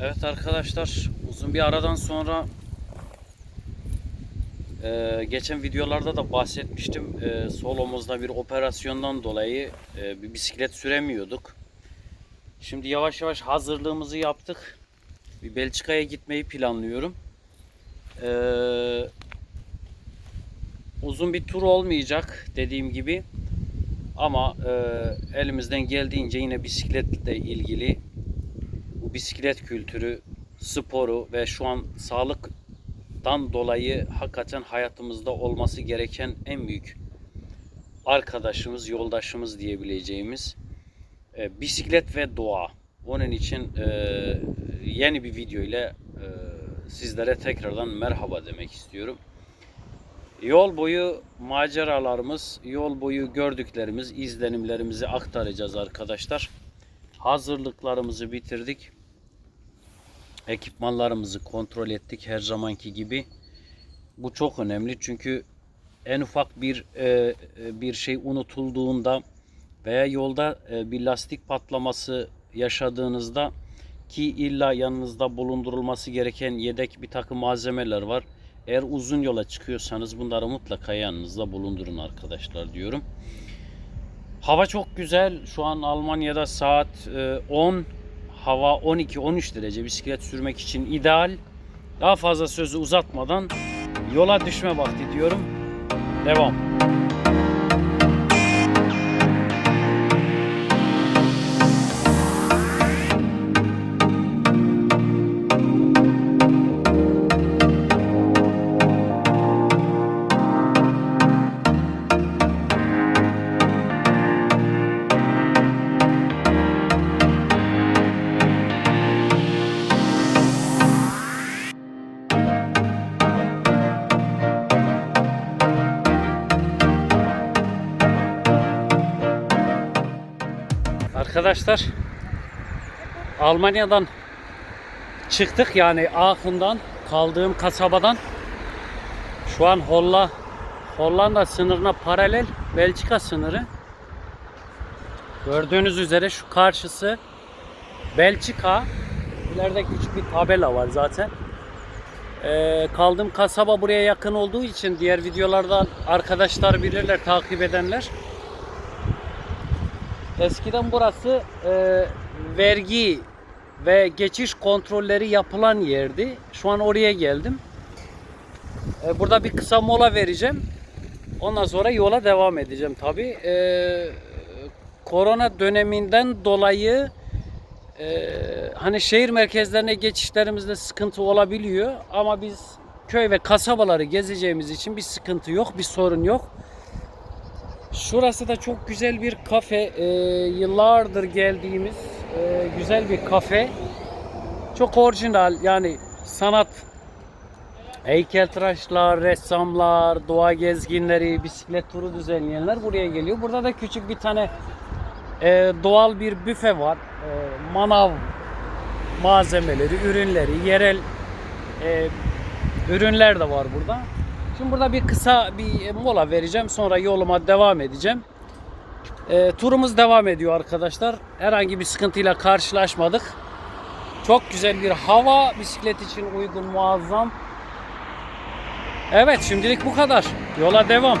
Evet arkadaşlar uzun bir aradan sonra e, geçen videolarda da bahsetmiştim. E, sol omuzda bir operasyondan dolayı e, bir bisiklet süremiyorduk. Şimdi yavaş yavaş hazırlığımızı yaptık. Bir Belçika'ya gitmeyi planlıyorum. E, uzun bir tur olmayacak dediğim gibi. Ama e, elimizden geldiğince yine bisikletle ilgili bu bisiklet kültürü, sporu ve şu an sağlıktan dolayı hakikaten hayatımızda olması gereken en büyük arkadaşımız, yoldaşımız diyebileceğimiz e, bisiklet ve doğa. Onun için e, yeni bir video ile e, sizlere tekrardan merhaba demek istiyorum. Yol boyu maceralarımız, yol boyu gördüklerimiz, izlenimlerimizi aktaracağız arkadaşlar. Hazırlıklarımızı bitirdik. Ekipmanlarımızı kontrol ettik her zamanki gibi. Bu çok önemli çünkü en ufak bir e, bir şey unutulduğunda veya yolda e, bir lastik patlaması yaşadığınızda ki illa yanınızda bulundurulması gereken yedek bir takım malzemeler var. Eğer uzun yola çıkıyorsanız bunları mutlaka yanınızda bulundurun arkadaşlar diyorum. Hava çok güzel. Şu an Almanya'da saat e, 10. Hava 12-13 derece. Bisiklet sürmek için ideal. Daha fazla sözü uzatmadan yola düşme vakti diyorum. Devam. Arkadaşlar Almanya'dan çıktık yani Aachen'dan kaldığım kasabadan şu an Holla Hollanda sınırına paralel Belçika sınırı. Gördüğünüz üzere şu karşısı Belçika. İleride küçük bir tabela var zaten. Ee, kaldığım kasaba buraya yakın olduğu için diğer videolardan arkadaşlar bilirler, takip edenler. Eskiden burası e, vergi ve geçiş kontrolleri yapılan yerdi. Şu an oraya geldim. E, burada bir kısa mola vereceğim. Ondan sonra yola devam edeceğim tabi. E, korona döneminden dolayı e, hani şehir merkezlerine geçişlerimizde sıkıntı olabiliyor. Ama biz köy ve kasabaları gezeceğimiz için bir sıkıntı yok, bir sorun yok. Şurası da çok güzel bir kafe. Ee, yıllardır geldiğimiz e, güzel bir kafe. Çok orijinal yani sanat heykeltıraşlar, ressamlar, doğa gezginleri, bisiklet turu düzenleyenler buraya geliyor. Burada da küçük bir tane e, doğal bir büfe var. E, manav malzemeleri, ürünleri, yerel e, ürünler de var burada. Şimdi burada bir kısa bir mola vereceğim. Sonra yoluma devam edeceğim. E, turumuz devam ediyor arkadaşlar. Herhangi bir sıkıntıyla karşılaşmadık. Çok güzel bir hava. Bisiklet için uygun, muazzam. Evet şimdilik bu kadar. Yola devam.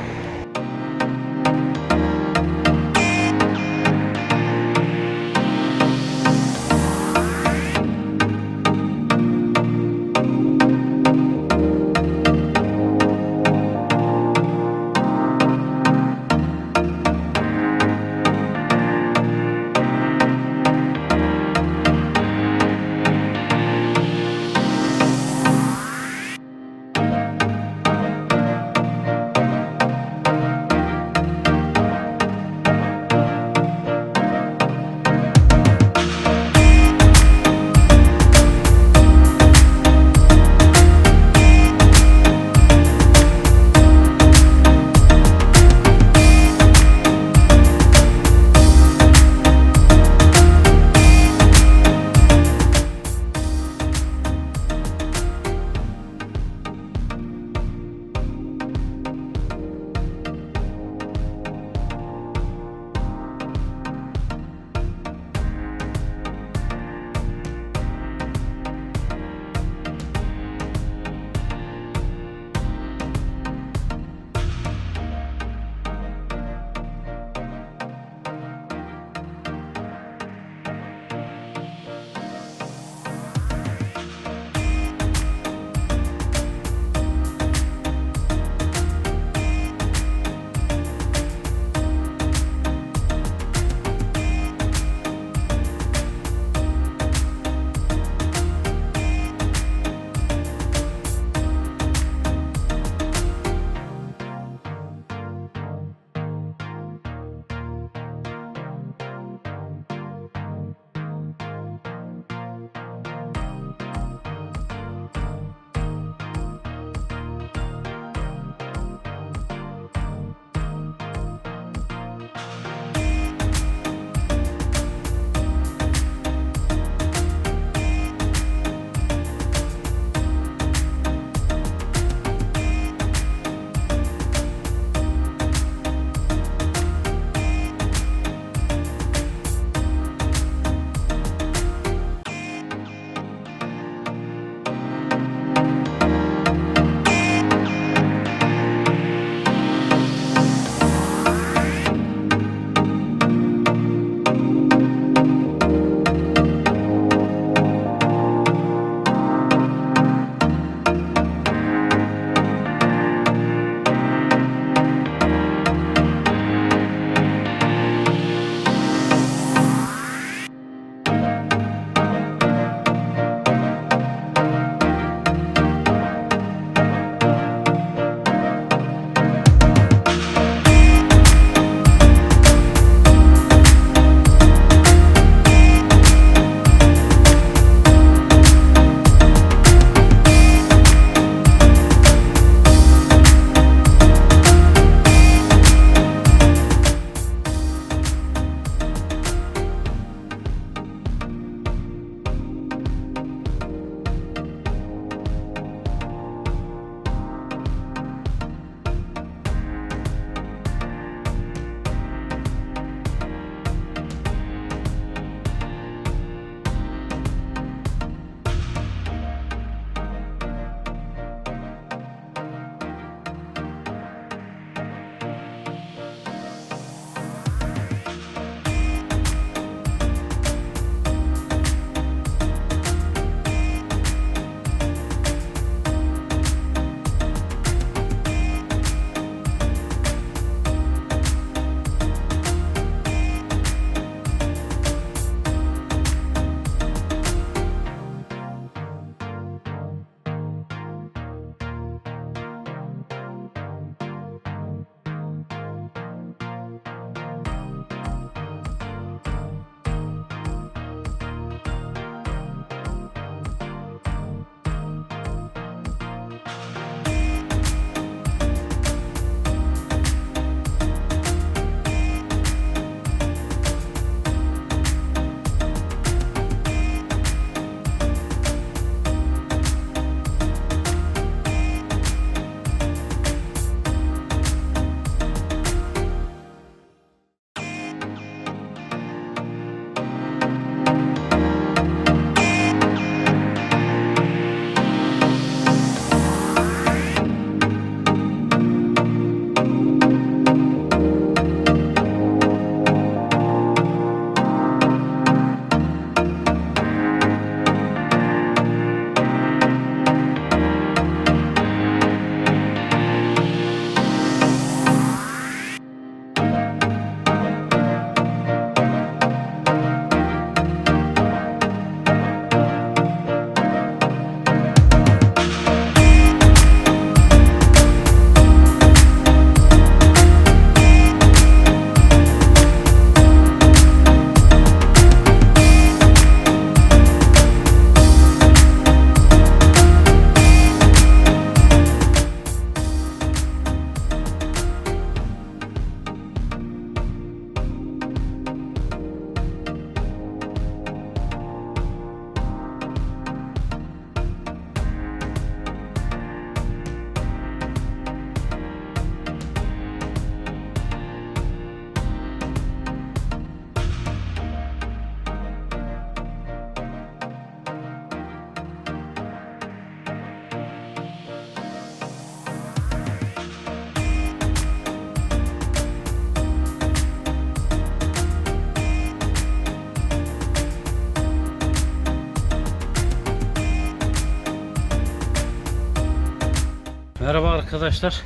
Merhaba arkadaşlar.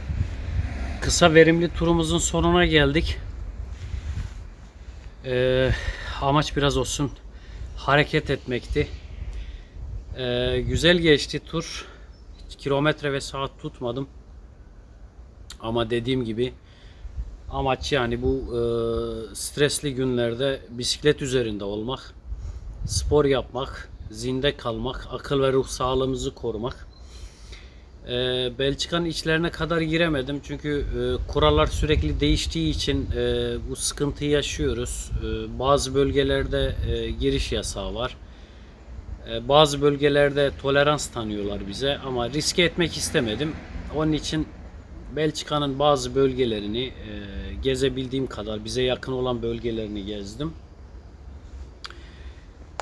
Kısa verimli turumuzun sonuna geldik. Ee, amaç biraz olsun hareket etmekti. Ee, güzel geçti tur. Hiç kilometre ve saat tutmadım. Ama dediğim gibi amaç yani bu e, stresli günlerde bisiklet üzerinde olmak, spor yapmak, zinde kalmak, akıl ve ruh sağlığımızı korumak. Ee, Belçika'nın içlerine kadar giremedim çünkü e, kurallar sürekli değiştiği için e, bu sıkıntıyı yaşıyoruz. E, bazı bölgelerde e, giriş yasağı var. E, bazı bölgelerde tolerans tanıyorlar bize ama riske etmek istemedim. Onun için Belçika'nın bazı bölgelerini e, gezebildiğim kadar bize yakın olan bölgelerini gezdim.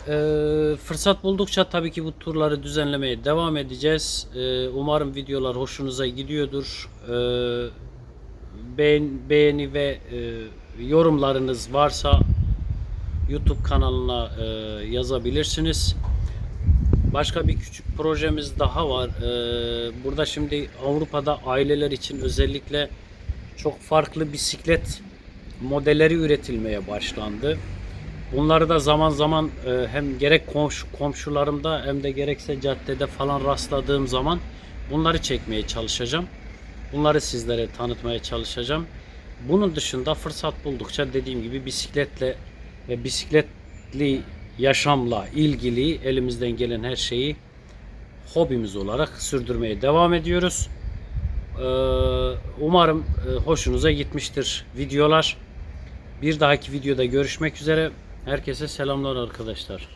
Ee, fırsat buldukça tabii ki bu turları düzenlemeye devam edeceğiz. Ee, umarım videolar hoşunuza gidiyordur. Ee, beğen, beğeni ve e, yorumlarınız varsa YouTube kanalına e, yazabilirsiniz. Başka bir küçük projemiz daha var. Ee, burada şimdi Avrupa'da aileler için özellikle çok farklı bisiklet modelleri üretilmeye başlandı. Bunları da zaman zaman e, hem gerek komşu, komşularımda hem de gerekse caddede falan rastladığım zaman bunları çekmeye çalışacağım. Bunları sizlere tanıtmaya çalışacağım. Bunun dışında fırsat buldukça dediğim gibi bisikletle ve bisikletli yaşamla ilgili elimizden gelen her şeyi hobimiz olarak sürdürmeye devam ediyoruz. Ee, Umarım e, hoşunuza gitmiştir videolar. Bir dahaki videoda görüşmek üzere. Herkese selamlar arkadaşlar.